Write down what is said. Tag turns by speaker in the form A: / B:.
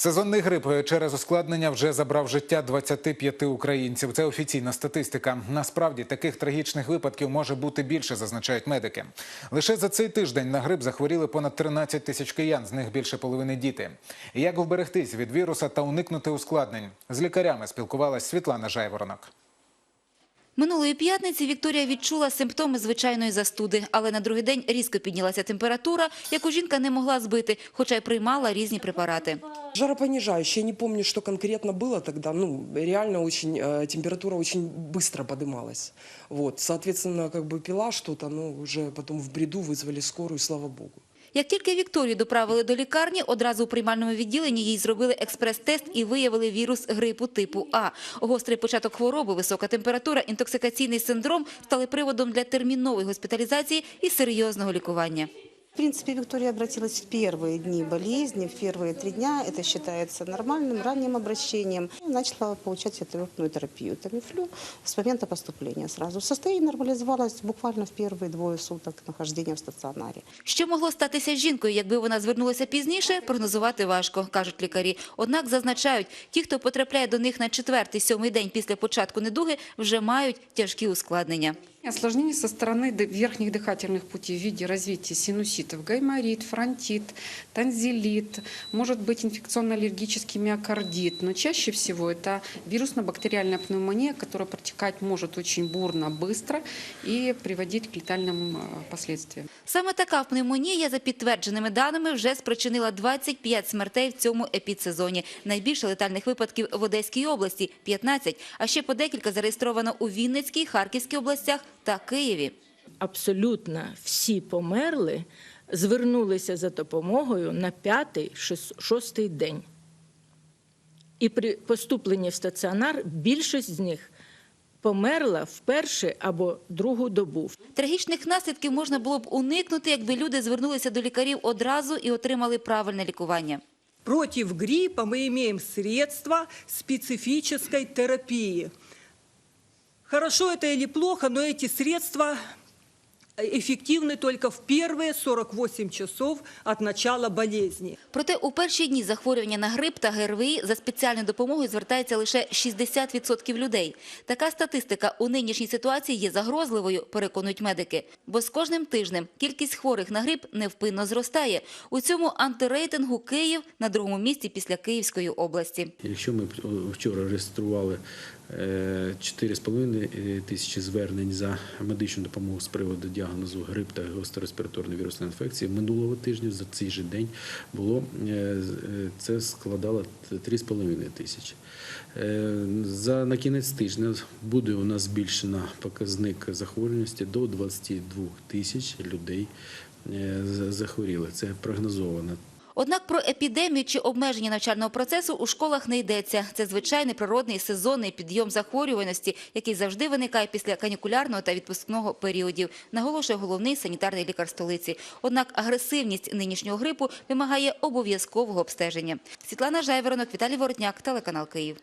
A: Сезонний грип через ускладнення вже забрав життя 25 українців. Це офіційна статистика. Насправді таких трагічних випадків може бути більше, зазначають медики. Лише за цей тиждень на грип захворіли понад 13 тисяч киян, з них більше половини діти. Як вберегтись від віруса та уникнути ускладнень? З лікарями спілкувалась Світлана Жайворонок.
B: Минулої п'ятниці Вікторія відчула симптоми звичайної застуди, але на другий день різко піднялася температура, яку жінка не могла збити, хоча й приймала різні препарати.
C: Жаропонижающее, я не помню, что конкретно было тогда. Ну, реально очень, э, температура очень быстро подымалась. Вот, соответственно, как бы пила что-то, но уже потом в бреду вызвали скорую, слава богу.
B: Як тільки Вікторію доправили до лікарні, одразу у приймальному відділенні їй зробили експрес-тест і виявили вірус грипу типу А. Гострий початок хвороби, висока температура, інтоксикаційний синдром стали приводом для термінової госпіталізації і серйозного лікування
D: В принципе, Виктория обратилась в первые дни болезни, в первые три дня. Это считается нормальным, ранним обращением. И начала получать антивирусную терапию, тамифлю, с момента поступления сразу. Состояние нормализовалось буквально в первые двое суток нахождения в стационаре.
B: Що могло статися з жінкою, якби вона звернулася пізніше, прогнозувати важко, кажуть лікарі. Однак зазначають, ті, хто потрапляє до них на четвертий-сьомий день після початку недуги, вже мають тяжкі ускладнення.
E: Осложнения со стороны ды- верхних дыхательных путей в виде развития синуситов, гайморит, фронтит, танзелит, может быть инфекционно-аллергический миокардит, но чаще всего это вирусно-бактериальная пневмония, которая протекать может очень бурно, быстро и приводить к летальным э, последствиям.
B: Саме така пневмонія, за підтвердженими даними, вже спричинила 25 смертей в цьому епідсезоні. Найбільше летальних випадків в Одеській області – 15, а ще по декілька зареєстровано у Вінницькій, Харківській областях та Києві.
F: абсолютно всі померли, звернулися за допомогою на п'ятий, шостий день. І при поступленні в стаціонар більшість з них померла в першу або другу добу.
B: Трагічних наслідків можна було б уникнути, якби люди звернулися до лікарів одразу і отримали правильне лікування.
G: Против гриппа мы имеем средства специфической терапии. Хорошо это или плохо, но эти средства эффективны только в первые 48 часов от начала болезни.
B: Проте у перші дні захворювання на грип та ГРВІ за спеціальною допомогою звертається лише 60% людей. Така статистика у нинішній ситуації є загрозливою, переконують медики. Бо з кожним тижнем кількість хворих на грип невпинно зростає. У цьому антирейтингу Київ на другому місці після Київської області.
H: Якщо ми вчора реєстрували е, 4,5 тисячі звернень за медичну допомогу з приводу діагнозу грип та гострореспіраторної вірусної інфекції, минулого тижня за цей же день було е, е, це складало 3,5 тисячі. Е, За на кінець тижня буде у нас збільшена показник захворюваності до 22 тисяч людей захворіли. Це прогнозовано.
B: Однак про епідемію чи обмеження навчального процесу у школах не йдеться. Це звичайний природний сезонний підйом захворюваності, який завжди виникає після канікулярного та відпускного періодів, наголошує головний санітарний лікар столиці. Однак агресивність нинішнього грипу вимагає обов'язкового обстеження. Світлана Жайверонок, Віталій Воротняк, телеканал Київ.